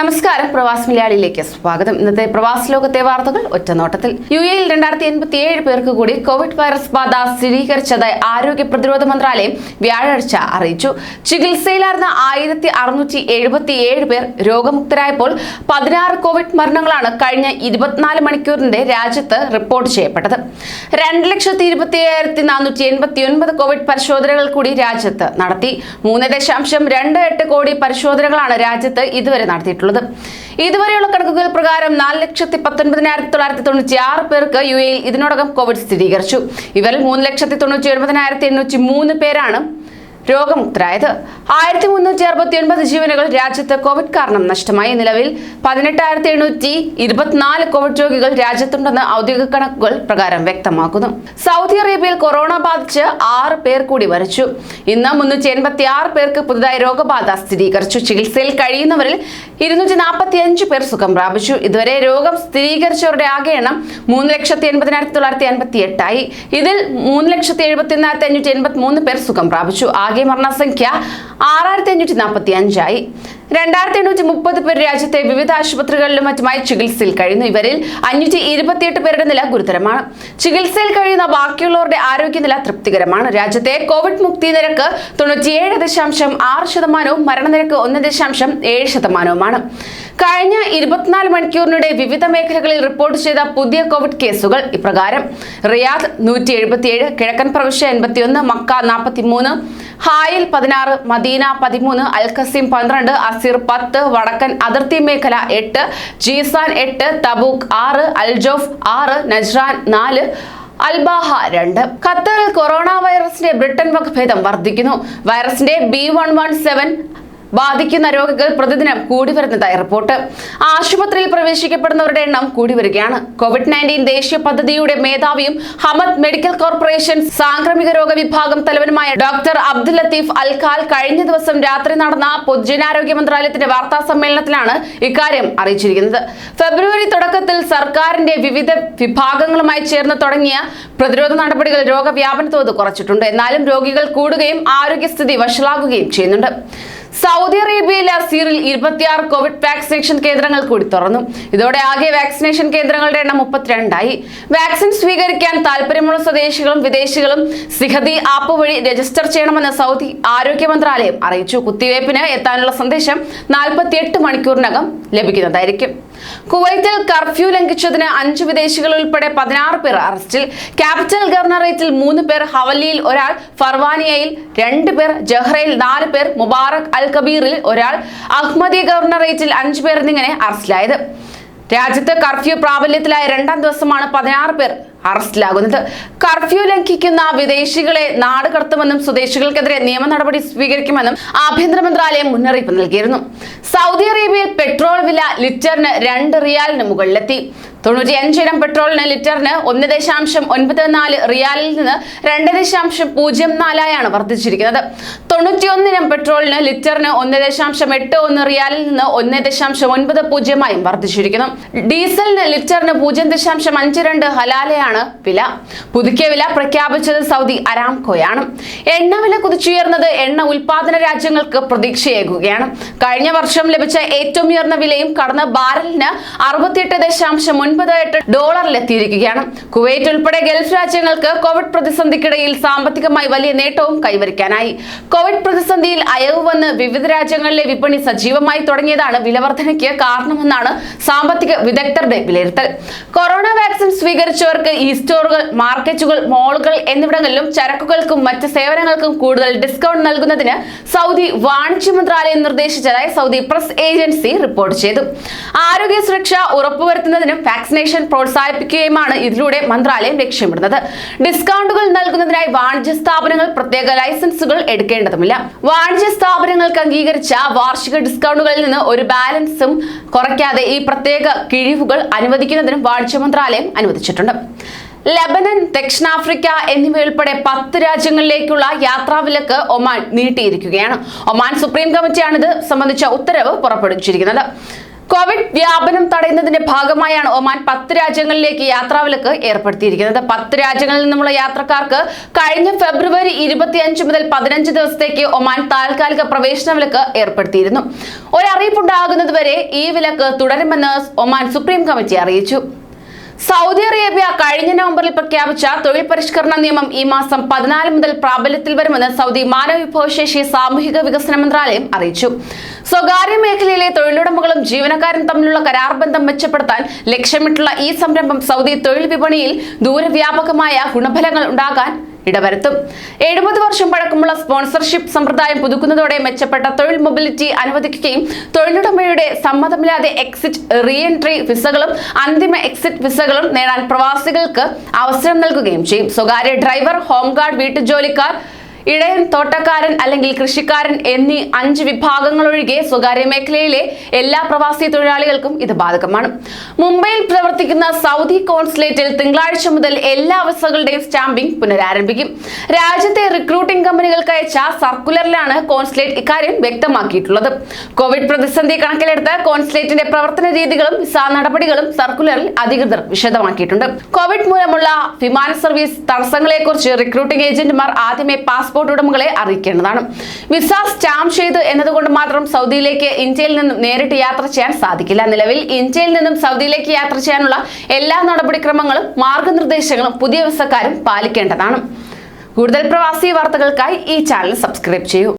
നമസ്കാരം. പ്രവാസ് മലയാളിയിലേക്ക് സ്വാഗതം. ഇന്നത്തെ പ്രവാസ് ലോകത്തെ വാർത്തകൾ ഒറ്റനോട്ടത്തിൽ. യു എയിൽ രണ്ടായിരത്തി എൺപത്തി ഏഴ് പേർക്ക് കൂടി കോവിഡ് വൈറസ് ബാധ സ്ഥിരീകരിച്ചതായി ആരോഗ്യ പ്രതിരോധ മന്ത്രാലയം വ്യാഴാഴ്ച അറിയിച്ചു. ചികിത്സയിലായിരുന്ന ആയിരത്തി അറുന്നൂറ്റി എഴുപത്തി ഏഴ് പേർ രോഗമുക്തരായപ്പോൾ പതിനാറ് കോവിഡ് മരണങ്ങളാണ് കഴിഞ്ഞ ഇരുപത്തിനാല് മണിക്കൂറിന്റെ രാജ്യത്ത് റിപ്പോർട്ട് ചെയ്യപ്പെട്ടത്. രണ്ട് ലക്ഷത്തി ഇരുപത്തി ഏഴായിരത്തി നാനൂറ്റി എൺപത്തി ഒൻപത് കോവിഡ് പരിശോധനകൾ കൂടി രാജ്യത്ത് നടത്തി. മൂന്ന് ദശാംശം രണ്ട് എട്ട് കോടി പരിശോധനകളാണ് രാജ്യത്ത് ഇതുവരെ നടത്തിയിട്ടുള്ളത്. ഇതുവരെയുള്ള കണക്കുകൾ പ്രകാരം നാല് ലക്ഷത്തി പത്തൊൻപതിനായിരത്തി തൊള്ളായിരത്തി തൊണ്ണൂറ്റി ആറ് പേർക്ക് യു എയിൽ ഇതിനോടകം കോവിഡ് സ്ഥിരീകരിച്ചു. ഇവരിൽ മൂന്ന് ലക്ഷത്തി തൊണ്ണൂറ്റി ഒൻപതിനായിരത്തി എണ്ണൂറ്റി മൂന്ന് പേരാണ് രോഗമുക്തരായത്. ആയിരത്തി മുന്നൂറ്റി അറുപത്തി ഒൻപത് ജീവനുകൾ രാജ്യത്ത് കോവിഡ് കാരണം നഷ്ടമായി. നിലവിൽ പതിനെട്ടായിരത്തി എണ്ണൂറ്റി ഇരുപത്തിനാല് കോവിഡ് രോഗികൾ രാജ്യത്തുണ്ടെന്ന് ഔദ്യോഗിക കണക്കുകൾ പ്രകാരം വ്യക്തമാക്കുന്നു. സൗദി അറേബ്യയിൽ കൊറോണ ബാധിച്ച് ആറ് പേർ കൂടി മരിച്ചു. ഇന്ന് മുന്നൂറ്റി എൺപത്തി ആറ് പേർക്ക് പുതുതായി രോഗബാധ സ്ഥിരീകരിച്ചു. ചികിത്സയിൽ കഴിയുന്നവരിൽ ഇരുന്നൂറ്റി നാൽപ്പത്തി അഞ്ച് പേർ സുഖം പ്രാപിച്ചു. ഇതുവരെ രോഗം സ്ഥിരീകരിച്ചവരുടെ ആകെ എണ്ണം മൂന്ന് ലക്ഷത്തി എൺപതിനായിരത്തി തൊള്ളായിരത്തി അൻപത്തി എട്ടായി ഇതിൽ മൂന്ന് ലക്ഷത്തി എഴുപത്തി ഒന്നായിരത്തി അഞ്ഞൂറ്റി എൺപത്തി മൂന്ന് പേർ സുഖം പ്രാപിച്ചു. ആകെ മരണസംഖ്യ ആറായിരത്തി അഞ്ഞൂറ്റി നാൽപ്പത്തി അഞ്ചായി രണ്ടായിരത്തി എണ്ണൂറ്റി മുപ്പത് പേർ രാജ്യത്തെ വിവിധ ആശുപത്രികളിലും മറ്റുമായി ചികിത്സയിൽ കഴിയുന്നു. ഇവരിൽ അഞ്ഞൂറ്റി ഇരുപത്തിയെട്ട് പേരുടെ നില ഗുരുതരമാണ്. ചികിത്സയിൽ കഴിയുന്ന ബാക്കിയുള്ളവരുടെ ആരോഗ്യനില തൃപ്തികരമാണ്. രാജ്യത്തെ കോവിഡ് മുക്തി നിരക്ക് തൊണ്ണൂറ്റിയേഴ് ദശാംശം ആറ് ശതമാനവും മരണനിരക്ക് ഒന്ന് ദശാംശം ഏഴ് ശതമാനവുമാണ്. കഴിഞ്ഞ ഇരുപത്തിനാല് മണിക്കൂറിനിടെ വിവിധ മേഖലകളിൽ റിപ്പോർട്ട് ചെയ്ത പുതിയ കോവിഡ് കേസുകൾ ഇപ്രകാരം. റിയാദ് നൂറ്റി എഴുപത്തിയേഴ് കിഴക്കൻ പ്രവിശ്യ എൺപത്തിയൊന്ന് മക്ക നാൽപ്പത്തി മൂന്ന് ഹായിൽ പതിനാറ് മദീന പതിമൂന്ന് അൽ ഖസീം പന്ത്രണ്ട് അസീർ പത്ത് വടക്കൻ അതിർത്തി മേഖല എട്ട് ജീസാൻ എട്ട് തബൂക്ക് ആറ് അൽജോഫ് ആറ് നജ്റാൻ നാല് അൽബാഹ രണ്ട്. ഖത്തറിൽ കൊറോണ വൈറസിന്റെ ബ്രിട്ടൻ വകഭേദം വർദ്ധിക്കുന്നു. വൈറസിന്റെ ബി വൺ വൺ സെവൻ ബാധിക്കുന്ന രോഗികൾ പ്രതിദിനം കൂടി വരുന്നതായി റിപ്പോർട്ട്. ആശുപത്രിയിൽ പ്രവേശിക്കപ്പെടുന്നവരുടെ എണ്ണം കൂടി വരികയാണ്. കോവിഡ് നയന്റീൻ ദേശീയ പദ്ധതിയുടെ മേധാവിയും ഹമദ് മെഡിക്കൽ കോർപ്പറേഷൻ സാംക്രമിക രോഗ വിഭാഗം തലവനുമായ ഡോക്ടർ അബ്ദുൽ ലത്തീഫ് അൽഖാൽ കഴിഞ്ഞ ദിവസം രാത്രി നടന്ന പൊതുജനാരോഗ്യ മന്ത്രാലയത്തിന്റെ വാർത്താ സമ്മേളനത്തിലാണ് ഇക്കാര്യം അറിയിച്ചിരിക്കുന്നത്. ഫെബ്രുവരി തുടക്കത്തിൽ സർക്കാരിന്റെ വിവിധ വിഭാഗങ്ങളുമായി ചേർന്ന് തുടങ്ങിയ പ്രതിരോധ നടപടികൾ രോഗവ്യാപന തോത് കുറച്ചിട്ടുണ്ട്. എന്നാലും രോഗികൾ കൂടുകയും ആരോഗ്യസ്ഥിതി വഷളാകുകയും ചെയ്യുന്നുണ്ട്. സൗദി അറേബ്യയിലെ അസീറിൽ ഇരുപത്തിയാറ് കോവിഡ് വാക്സിനേഷൻ കേന്ദ്രങ്ങൾ കൂടി തുറന്നു. ഇതോടെ ആകെ വാക്സിനേഷൻ കേന്ദ്രങ്ങളുടെ എണ്ണം മുപ്പത്തിരണ്ടായി. വാക്സിൻ സ്വീകരിക്കാൻ താല്പര്യമുള്ള സ്വദേശികളും വിദേശികളും സിഹദി ആപ്പ് വഴി രജിസ്റ്റർ ചെയ്യണമെന്ന് സൗദി ആരോഗ്യ മന്ത്രാലയം അറിയിച്ചു. കുത്തിവയ്പ്പിന് എത്താനുള്ള സന്ദേശം നാൽപ്പത്തിയെട്ട് മണിക്കൂറിനകം ലഭിക്കുന്നതായിരിക്കും. കുവൈത്തിൽ കർഫ്യൂ ലംഘിച്ചതിന് അഞ്ച് വിദേശികൾ ഉൾപ്പെടെ പതിനാറ് പേർ അറസ്റ്റിൽ. ക്യാപിറ്റൽ ഗവർണറേറ്റിൽ മൂന്ന് പേർ ഹവലിയിൽ ഒരാൾ ഫർവാനിയയിൽ രണ്ട് പേർ ജഹ്റയിൽ നാല് പേർ മുബാറക് അൽ കബീറിൽ ഒരാൾ അഹ്മദി ഗവർണറേറ്റിൽ അഞ്ച് പേർ എന്നിങ്ങനെ അറസ്റ്റിലായത്. രാജ്യത്ത് കർഫ്യൂ പ്രാബല്യത്തിലായ രണ്ടാം ദിവസമാണ് പതിനാറ് പേർ അറസ്റ്റിലാകുന്നത്. കർഫ്യൂ ലംഘിക്കുന്ന വിദേശികളെ നാട് കടത്തുമെന്നും സ്വദേശികൾക്കെതിരെ നിയമ നടപടി സ്വീകരിക്കുമെന്നും ആഭ്യന്തര മന്ത്രാലയം മുന്നറിയിപ്പ് നൽകിയിരുന്നു. സൗദി അറേബ്യയിൽ പെട്രോൾ വില ലിറ്ററിന് രണ്ട് റിയാലിന് മുകളിലെത്തി. തൊണ്ണൂറ്റി അഞ്ചിനം പെട്രോളിന് ലിറ്ററിന് ഒന്ന് ദശാംശം ഒൻപത് നാല് റിയാലിൽ നിന്ന് രണ്ട് ദശാംശം പൂജ്യം നാലായാണ് വർദ്ധിച്ചിരിക്കുന്നത്. തൊണ്ണൂറ്റിയൊന്നിനം പെട്രോളിന് ലിറ്ററിന് ഒന്ന് ദശാംശം എട്ട് ഒന്ന് റിയാലിൽ നിന്ന് ഒന്ന് ദശാംശം ഒൻപത് പൂജ്യമായും വർദ്ധിച്ചിരിക്കുന്നു. ഡീസലിന് ലിറ്ററിന് പൂജ്യം ദശാംശം അഞ്ച് രണ്ട് ഹലാലയാണ് വില. പുതുക്കിയ വില പ്രഖ്യാപിച്ചത് സൗദി അരാംകോയാണ്. എണ്ണ വില കുതിച്ചുയർന്നത് എണ്ണ ഉൽപാദന രാജ്യങ്ങൾക്ക് പ്രതീക്ഷയേകുകയാണ്. കഴിഞ്ഞ വർഷം ലഭിച്ച ഏറ്റവും ഉയർന്ന വിലയും കടന്ന ബാരലിന് അറുപത്തിയെട്ട് ദശാംശം ഒൻപത് എട്ട് ഡോളറിലെത്തിയിരിക്കുകയാണ്. കുവൈറ്റ് ഉൾപ്പെടെ ഗൾഫ് രാജ്യങ്ങൾക്ക് കോവിഡ് പ്രതിസന്ധിക്കിടയിൽ സാമ്പത്തികമായി വലിയ നേട്ടവും കൈവരിക്കാനായി. കോവിഡ് പ്രതിസന്ധിയിൽ അയവ് വന്ന് വിവിധ രാജ്യങ്ങളിലെ വിപണി സജീവമായി തുടങ്ങിയതാണ് വിലവർധനയ്ക്ക് കാരണമെന്നാണ് സാമ്പത്തിക വിദഗ്ധരുടെ വിലയിരുത്തൽ. കൊറോണ വാക്സിൻ സ്വീകരിച്ചവർക്ക് ഈ സ്റ്റോറുകൾ മാർക്കറ്റുകൾ മാളുകൾ എന്നിവിടങ്ങളിലും ചരക്കുകൾക്കും മറ്റ് സേവനങ്ങൾക്കും കൂടുതൽ ഡിസ്കൗണ്ട് നൽകുന്നതിന് സൗദി വാണിജ്യ മന്ത്രാലയം നിർദ്ദേശിച്ചതായി സൗദി പ്രസ് ഏജൻസി റിപ്പോർട്ട് ചെയ്തു. ആരോഗ്യ സുരക്ഷ ഉറപ്പുവരുത്തുന്നതിനും വാക്സിനേഷൻ പ്രോത്സാഹിപ്പിക്കുകയുമാണ് ഇതിലൂടെ മന്ത്രാലയം ലക്ഷ്യമിടുന്നത്. ഡിസ്കൗണ്ടുകൾ നൽകുന്നതിനായി വാണിജ്യ സ്ഥാപനങ്ങൾ പ്രത്യേക ലൈസൻസുകൾ എടുക്കേണ്ടതുമില്ല. വാണിജ്യ സ്ഥാപനങ്ങൾക്ക് അംഗീകരിച്ച വാർഷിക ഡിസ്കൗണ്ടുകളിൽ നിന്ന് ഒരു ബാലൻസും കുറയ്ക്കാതെ ഈ പ്രത്യേക കിഴിവുകൾ അനുവദിക്കുന്നതിനും വാണിജ്യ മന്ത്രാലയം അനുവദിച്ചിട്ടുണ്ട്. ലബനൻ ദക്ഷിണാഫ്രിക്ക എന്നിവയുൾപ്പെടെ പത്ത് രാജ്യങ്ങളിലേക്കുള്ള യാത്രാവിലക്ക് ഒമാൻ നീട്ടിയിരിക്കുകയാണ്. ഒമാൻ സുപ്രീം കമ്മിറ്റിയാണ് ഇത് സംബന്ധിച്ച ഉത്തരവ് പുറപ്പെടുവിച്ചിരിക്കുന്നത്. കോവിഡ് വ്യാപനം തടയുന്നതിന്റെ ഭാഗമായാണ് ഒമാൻ പത്ത് രാജ്യങ്ങളിലേക്ക് യാത്രാവിലക്ക് ഏർപ്പെടുത്തിയിരിക്കുന്നത്. പത്ത് രാജ്യങ്ങളിൽ നിന്നുമുള്ള യാത്രക്കാർക്ക് കഴിഞ്ഞ ഫെബ്രുവരി ഇരുപത്തിയഞ്ച് മുതൽ പതിനഞ്ച് ദിവസത്തേക്ക് ഒമാൻ താൽക്കാലിക പ്രവേശന വിലക്ക് ഏർപ്പെടുത്തിയിരുന്നു. ഒരറിയിപ്പുണ്ടാകുന്നതുവരെ ഈ വിലക്ക് തുടരുമെന്ന് ഒമാൻ സുപ്രീം കമ്മിറ്റി അറിയിച്ചു. സൗദി അറേബ്യ കഴിഞ്ഞ നവംബറിൽ പ്രഖ്യാപിച്ച തൊഴിൽ പരിഷ്കരണ നിയമം ഈ മാസം പതിനാല് മുതൽ പ്രാബല്യത്തിൽ വരുമെന്ന് സൗദി മാനവവിഭവശേഷി സാമൂഹിക വികസന മന്ത്രാലയം അറിയിച്ചു. സ്വകാര്യ മേഖലയിലെ തൊഴിലുടമകളും ജീവനക്കാരും തമ്മിലുള്ള കരാർ ബന്ധം മെച്ചപ്പെടുത്താൻ ലക്ഷ്യമിട്ടുള്ള ഈ സംരംഭം സൗദി തൊഴിൽ വിപണിയിൽ ദൂരവ്യാപകമായ ഗുണഫലങ്ങൾ ഉണ്ടാകാൻ ഇടവരുത്തും. എഴുപത് വർഷം പഴക്കമുള്ള സ്പോൺസർഷിപ്പ് സമ്പ്രദായം പുതുക്കുന്നതോടെ മെച്ചപ്പെട്ട തൊഴിൽ മൊബിലിറ്റി അനുവദിക്കുകയും തൊഴിലുടമയുടെ സമ്മതമില്ലാതെ എക്സിറ്റ് റീഎൻട്രി വിസകളും അന്തിമ എക്സിറ്റ് വിസകളും നേടാൻ പ്രവാസികൾക്ക് അവസരം നൽകുകയും ചെയ്യും. സ്വകാര്യ ഡ്രൈവർ ഹോംഗാർഡ് വീട്ടുജോലിക്കാർ ഇടയൻ തോട്ടക്കാരൻ അല്ലെങ്കിൽ കൃഷിക്കാരൻ എന്നീ അഞ്ച് വിഭാഗങ്ങളൊഴികെ സ്വകാര്യ മേഖലയിലെ എല്ലാ പ്രവാസി തൊഴിലാളികൾക്കും ഇത് ബാധകമാണ്. മുംബൈയിൽ പ്രവർത്തിക്കുന്ന സൗദി കോൺസുലേറ്റിൽ തിങ്കളാഴ്ച മുതൽ എല്ലാ വിസകളുടെയും സ്റ്റാമ്പിംഗ് പുനരാരംഭിക്കും. രാജ്യത്തെ റിക്രൂട്ടിംഗ് കമ്പനികൾക്ക് അയച്ച സർക്കുലറിലാണ് കോൺസുലേറ്റ് ഇക്കാര്യം വ്യക്തമാക്കിയിട്ടുള്ളത്. കോവിഡ് പ്രതിസന്ധി കണക്കിലെടുത്ത് കോൺസുലേറ്റിന്റെ പ്രവർത്തന രീതികളും വിസ നടപടികളും സർക്കുലറിൽ അധികൃതർ വിശദമാക്കിയിട്ടുണ്ട്. കോവിഡ് മൂലമുള്ള വിമാന സർവീസ് തടസ്സങ്ങളെക്കുറിച്ച് റിക്രൂട്ടിംഗ് ഏജന്റുമാർ ആദ്യമേ പാസ്പോർട്ട് ഉടമകളെ അറിയിക്കേണ്ടതാണ്. വിസ സ്റ്റാമ്പ് ചെയ്ത് എന്നതുകൊണ്ട് മാത്രം സൗദിയിലേക്ക് ഇന്ത്യയിൽ നിന്നും നേരിട്ട് യാത്ര ചെയ്യാൻ സാധിക്കില്ല. നിലവിൽ ഇന്ത്യയിൽ നിന്നും സൗദിയിലേക്ക് യാത്ര ചെയ്യാനുള്ള എല്ലാ നടപടിക്രമങ്ങളും മാർഗനിർദ്ദേശങ്ങളും പുതിയ വിസക്കാരും പാലിക്കേണ്ടതാണ്. കൂടുതൽ പ്രവാസി വാർത്തകൾക്കായി ഈ ചാനൽ സബ്സ്ക്രൈബ് ചെയ്യൂ.